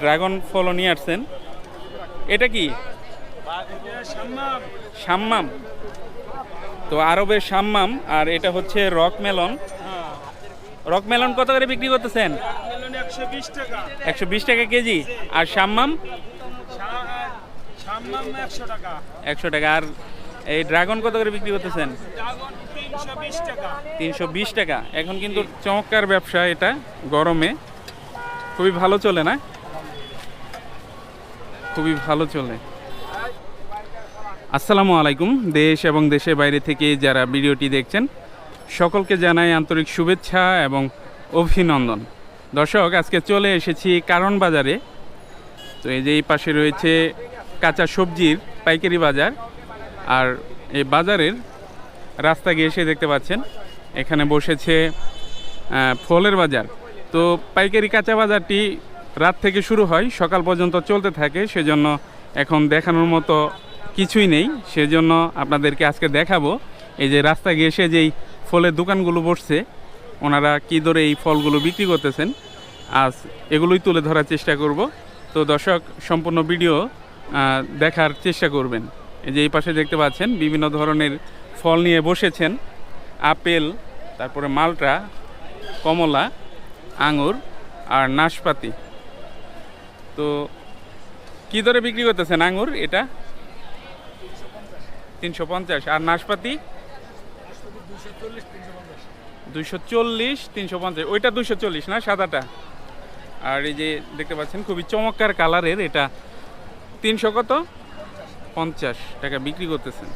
Dragon ফলও নিয়ে আসছেন। এটা কি? সাম্মাম। তো আরবের সাম্মাম, আর এটা হচ্ছে রক মেলন। রক মেলন কত করে বিক্রি করতেছেন? একশো বিশ টাকা কেজি। আর সাম্মাম? একশো টাকা। আর এই ড্রাগন কত করে বিক্রি করতেছেন? তিনশো বিশ টাকা। এখন কিন্তু চমৎকার ব্যবসা এটা গরমে। খুবই ভালো চলে না? খুবই ভালো চলে। আসসালামু আলাইকুম, দেশ এবং দেশের বাইরে থেকে যারা ভিডিওটি দেখছেন, সকলকে জানাই আন্তরিক শুভেচ্ছা এবং অভিনন্দন। দর্শক, আজকে চলে এসেছি কারণ বাজারে। তো এই যে এই পাশে রয়েছে কাঁচা সবজির পাইকারি বাজার। আর এই বাজারের রাস্তা গিয়ে এসে দেখতে পাচ্ছেন, এখানে বসেছে ফলের বাজার। তো পাইকারি কাঁচা বাজারটি রাত থেকে শুরু হয়, সকাল পর্যন্ত চলতে থাকে, সেজন্য এখন দেখানোর মতো কিছুই নেই। সেজন্য আপনাদেরকে আজকে দেখাবো, এই যে রাস্তা গিয়ে এসে যেই ফলের দোকানগুলো বসছে, ওনারা কী দরে এই ফলগুলো বিক্রি করতেছেন, আজ এগুলোই তুলে ধরার চেষ্টা করব। তো দর্শক, সম্পূর্ণ ভিডিও দেখার চেষ্টা করবেন। এই যে এই পাশে দেখতে পাচ্ছেন, বিভিন্ন ধরনের ফল নিয়ে বসেছেন। আপেল, তারপরে মালটা, কমলা, আঙুর আর নাশপাতি। তো কী দরে বিক্রি করতেছেন আঙুর এটা? তিনশো পঞ্চাশ। আর নাশপাতি? দুইশো চল্লিশ, তিনশো পঞ্চাশ। ওইটা দুইশো চল্লিশ না, সাদাটা? আর এই যে দেখতে পাচ্ছেন, খুবই চমৎকার কালারের এটা। তিনশো কত? পঞ্চাশ টাকা বিক্রি করতেছেন।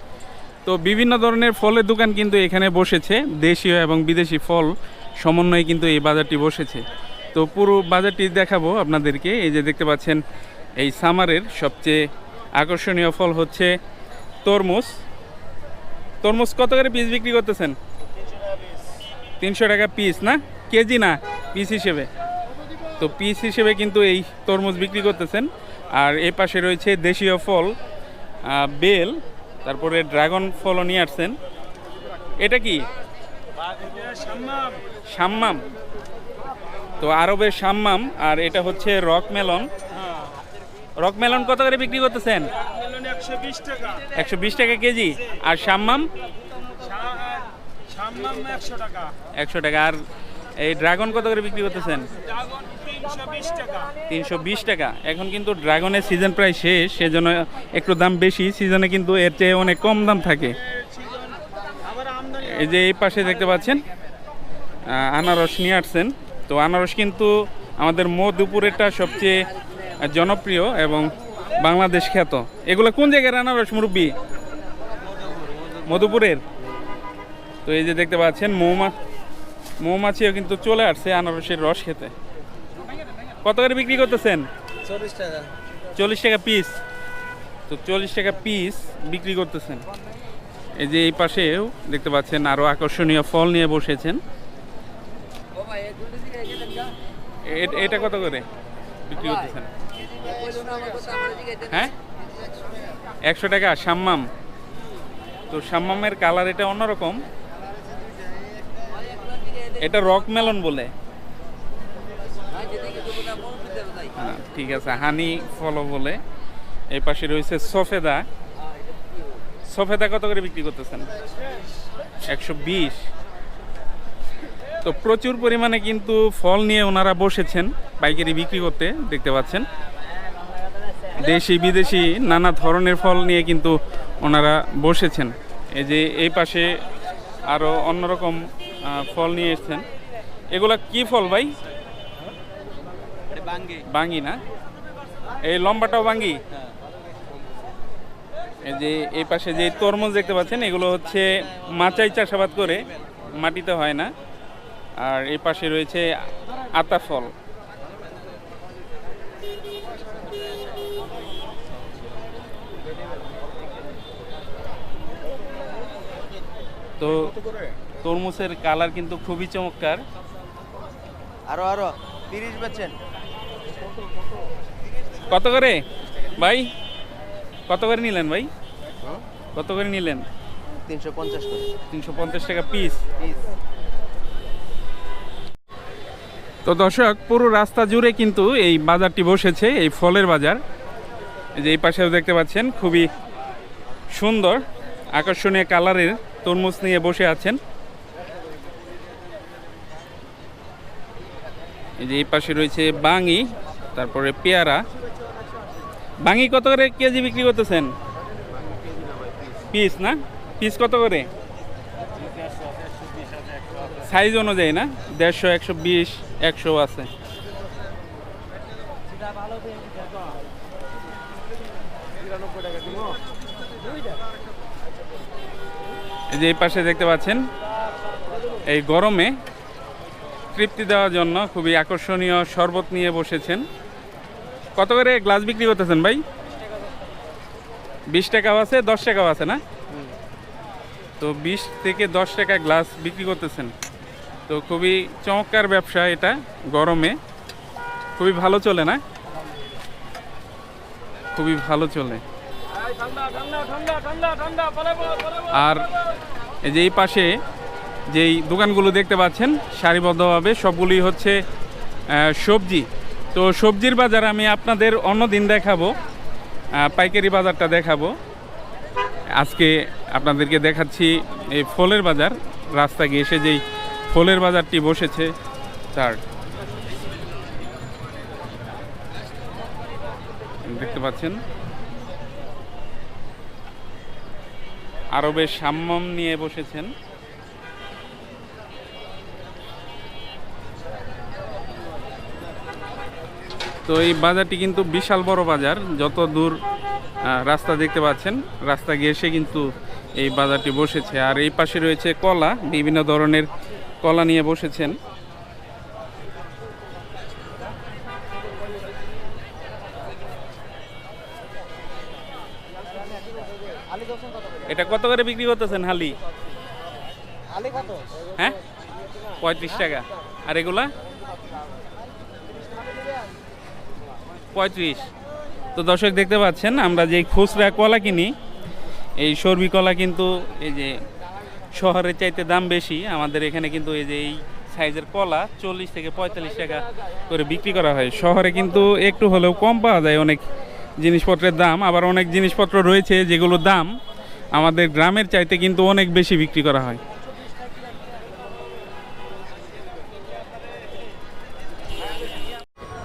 তো বিভিন্ন ধরনের ফলের দোকান কিন্তু এখানে বসেছে। দেশীয় এবং বিদেশি ফল সমন্বয়ে কিন্তু এই বাজারটি বসেছে। তো পুরো বাজারটি দেখাবো আপনাদেরকে। এই যে দেখতে পাচ্ছেন, এই সামারের সবচেয়ে আকর্ষণীয় ফল হচ্ছে তরমুজ। তরমুজ কত করে পিস বিক্রি করতেছেন? তিনশো টাকা পিস না? কেজি না পিস হিসেবে। তো পিস হিসেবে কিন্তু এই তরমুজ বিক্রি করতেছেন। আর এই পাশে রয়েছে দেশীয় ফল বেল, তারপরে ড্রাগন ফলও নিয়ে আসছেন। এটা কি? সাম্মাম। তো আরবের সাম্মাম, আর এটা হচ্ছে রক মেলন। রক মেলন কত করে বিক্রি করতেছেন? একশো বিশ টাকা কেজি। আর সাম্মাম? একশো টাকা। আর এই ড্রাগন কত করে বিক্রি করতেছেন? তিনশো বিশ টাকা। এখন কিন্তু ড্রাগনের সিজন প্রায় শেষ, সেজন্য একটু দাম বেশি, সিজনে কিন্তু এর চেয়ে অনেক কম দাম থাকে। এই যে এই পাশে দেখতে পাচ্ছেন আনারস নিয়ে আসছেন। তো আনারস কিন্তু আমাদের মধুপুরেরটা সবচেয়ে জনপ্রিয় এবং বাংলাদেশ খ্যাত। এগুলো কোন জায়গার আনারস মুরব্বী? মধুপুরের? তো এই যে দেখতে পাচ্ছেন মৌমা মৌমাছিও কিন্তু চলে আসছে আনারসের রস খেতে। কত করে বিক্রি করতেছেন? চল্লিশ টাকা। চল্লিশ টাকা পিস তো চল্লিশ টাকা পিস বিক্রি করতেছেন। এই যে এই পাশেও দেখতে পাচ্ছেন আরও আকর্ষণীয় ফল নিয়ে বসেছেন এ- এটা কত করে বিক্রি করতেছেন? হ্যাঁ? একশো টাকা সাম্মাম। তো সাম্মামের কালার এটা অন্যরকম। এটা রক মেলন বলে। হ্যাঁ, ঠিক আছে হানি ফলও বলে। এই পাশে রয়েছে সফেদা। সফেদা কত করে বিক্রি করতেছেন? একশো বিশ। তো প্রচুর পরিমাণে কিন্তু ফল নিয়ে ওনারা বসেছেন, পাইকারি বিক্রি করতে, দেখতে পাচ্ছেন। দেশি, বিদেশি নানা ধরনের ফল নিয়ে কিন্তু ওনারা বসেছেন। এই যে এই পাশে আরও অন্যরকম ফল নিয়ে এসেছেন। এগুলা কি ফল ভাই? বাঙ্গি না? এই লম্বাটাও বাঙ্গি? এই যে এই পাশে যে তরমুজ দেখতে পাচ্ছেন, এগুলো হচ্ছে মাচাই চাষাবাদ করে, মাটিতে হয় না। আর এই পাশে রয়েছে আতা ফল। তো তরমুজের কালার কিন্তু খুবই চমৎকার। আরও আরও তিরিশ বেচেন। কত করে? ভাই কত করে নিলেন ভাই? কত করে নিলেন? তিনশো পঞ্চাশ করে। তিনশো পঞ্চাশ টাকা পিস পিস তো দর্শক, পুরো রাস্তা জুড়ে কিন্তু এই বাজারটি বসেছে, এই ফলের বাজার। যে এই পাশেও দেখতে পাচ্ছেন, খুবই সুন্দর, আকর্ষণীয় কালারের তরমুজ নিয়ে বসে আছেন। এই যে এই পাশে রয়েছে বাঙি, তারপরে পেয়ারা। বাঙি কত করে কেজি বিক্রি করতেছেন? পিস না? পিস কত করে? সাইজ অনুযায়ী না? দেড়শো, একশো বিশ, একশো আছে। যে পাশে দেখতে পাচ্ছেন, এই গরমে তৃপ্তি দেওয়ার জন্য খুবই আকর্ষণীয় শরবত নিয়ে বসেছেন। কত করে গ্লাস বিক্রি করতেছেন ভাই? বিশ টাকাও আছে, দশ টাকাও আছে না? তো বিশ থেকে দশ টাকা গ্লাস বিক্রি করতেছেন। তো খুবই চমৎকার ব্যবসা এটা গরমে। খুবই ভালো চলে না? খুবই ভালো চলে। আর এই যে এই পাশে যেই দোকানগুলো দেখতে পাচ্ছেন, সারিবদ্ধভাবে সবগুলি হচ্ছে সবজি। তো সবজির বাজার আমি আপনাদের অন্য দিন দেখাবো পাইকারি বাজারটা দেখাবো। আজকে আপনাদেরকে দেখাচ্ছি এই ফলের বাজার। রাস্তা গিয়ে এসে যেই ফলের বাজারটি বসেছে তার। দেখতে পাচ্ছেন? আরও বেশ সাম্যম নিয়ে বসেছেন। তো এই বাজারটি কিন্তু বিশাল বড় বাজার যত দূর রাস্তা দেখতে পাচ্ছেন, রাস্তা গিয়ে এসে কিন্তু এই বাজারটি বসেছে। আর এই পাশে রয়েছে কলা, বিভিন্ন ধরনের কলা নিয়ে বসেছেন। এটা কত করে বিক্রি করতেছেন, হালি? হ্যাঁ? পঁয়ত্রিশ টাকা। আর এগুলা? পঁয়ত্রিশ। তো দর্শক দেখতে পাচ্ছেন, আমরা যে খুচরা কলা কিনি এই সর্বি কলা কিন্তু এই যে শহরের চাইতে দাম বেশি, আমাদের এখানে কিন্তু এই যে এই সাইজের কলা চল্লিশ থেকে পঁয়তাল্লিশ টাকা করে বিক্রি করা হয়। শহরে কিন্তু একটু হলেও কম পাওয়া যায় অনেক জিনিসপত্রের দাম, আবার অনেক জিনিসপত্র রয়েছে যেগুলো দাম আমাদের গ্রামের চাইতে কিন্তু অনেক বেশি বিক্রি করা হয়।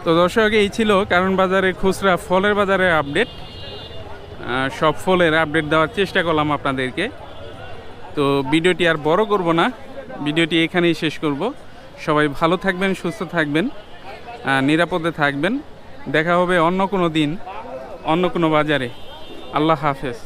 তো দর্শক, এই ছিল কারণ বাজারে খুচরা, ফলের বাজারের আপডেট। সব ফলের আপডেট দেওয়ার চেষ্টা করলাম আপনাদেরকে। তো ভিডিওটি আর বড় করব না, ভিডিওটি এখানেই শেষ করব। সবাই ভালো থাকবেন, সুস্থ থাকবেন নিরাপদে থাকবেন। দেখা হবে অন্য কোনো দিন, অন্য কোনো বাজারে। আল্লাহ হাফেজ।